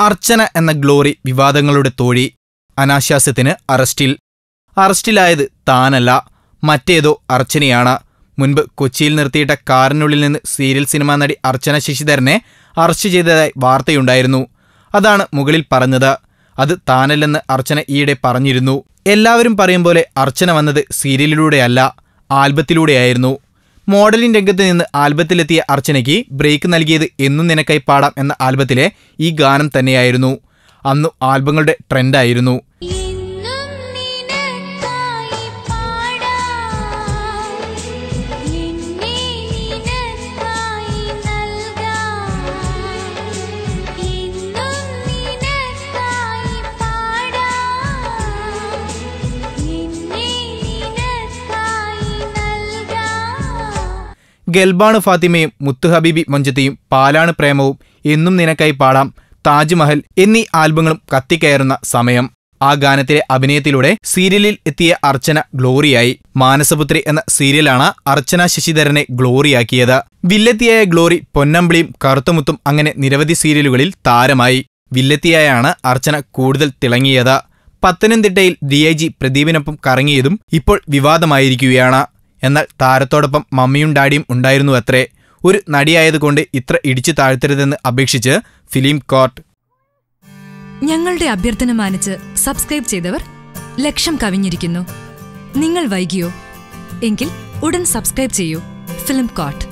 അർച്ചന എന്ന ഗ്ലോറി വിവാദങ്ങളുടെ തോഴി അനാശാസ്യത്തിന് അറസ്റ്റിൽ. അറസ്റ്റിലായത് താനല്ല മറ്റേതോ അർച്ചനയാണ്. മുൻപ് കൊച്ചിയിൽ നിർത്തിയിട്ട കാറിനുള്ളിൽ നിന്ന് സീരിയൽ സിനിമാ നടി അർച്ചന ശശിധരനെ അറസ്റ്റ് ചെയ്തതായി വാർത്തയുണ്ടായിരുന്നു. അതാണ് മുകളിൽ പറഞ്ഞത്. അത് താനല്ലെന്ന് അർച്ചന ഈയിടെ പറഞ്ഞിരുന്നു. എല്ലാവരും പറയും പോലെ അർച്ചന വന്നത് സീരിയലിലൂടെയല്ല ആൽബത്തിലൂടെയായിരുന്നു. മോഡലിംഗ് രംഗത്ത് നിന്ന് ആൽബത്തിലെത്തിയ അർച്ചനയ്ക്ക് ബ്രേക്ക് നൽകിയത് എന്നും നിനക്കായി പാടാം എന്ന ആൽബത്തിലെ ഈ ഗാനം തന്നെയായിരുന്നു. അന്നു ആൽബങ്ങളുടെ ട്രെൻഡായിരുന്നു. ഗൽബാണ് ഫാത്തിമയും മുത്തുഹബീബി മൊഞ്ചത്തിയും പാലാണ് പ്രേമവും എന്നും നിനക്കായി പാടാം താജ്മഹൽ എന്നീ ആൽബങ്ങളും കത്തിക്കയറുന്ന സമയം. ആ ഗാനത്തിലെ അഭിനയത്തിലൂടെ സീരിയലിൽ എത്തിയ അർച്ചന ഗ്ലോറിയായി. മാനസപുത്രി എന്ന സീരിയലാണ് അർച്ചന ശശിധരനെ ഗ്ലോറിയാക്കിയത്. വില്ലത്തിയായ ഗ്ലോറി പൊന്നമ്പിളിയും കറുത്തമുത്തും അങ്ങനെ നിരവധി സീരിയലുകളിൽ താരമായി. വില്ലത്തിയായാണ് അർച്ചന കൂടുതൽ തിളങ്ങിയത്. പത്തനംതിട്ടയിൽ ഡി ഐ ജി പ്രദീപിനൊപ്പം കറങ്ങിയതും ഇപ്പോൾ വിവാദമായിരിക്കുകയാണ്. എന്നാൽ താരത്തോടൊപ്പം മമ്മിയും ഡാഡിയും ഉണ്ടായിരുന്നു അത്രേ. ഒരു നടിയായതുകൊണ്ട് ഇത്ര ഇടിച്ചു താഴ്ത്തരുതെന്ന് അപേക്ഷിച്ച് ഫിലിം കോർട്ട്. ഞങ്ങളുടെ അഭ്യർത്ഥന മാനിച്ച് സബ്സ്ക്രൈബ് ചെയ്തവർ ലക്ഷം കവിഞ്ഞിരിക്കുന്നു. നിങ്ങൾ വൈകിയോ? എങ്കിൽ ഉടൻ സബ്സ്ക്രൈബ് ചെയ്യൂ ഫിലിം കോട്ട്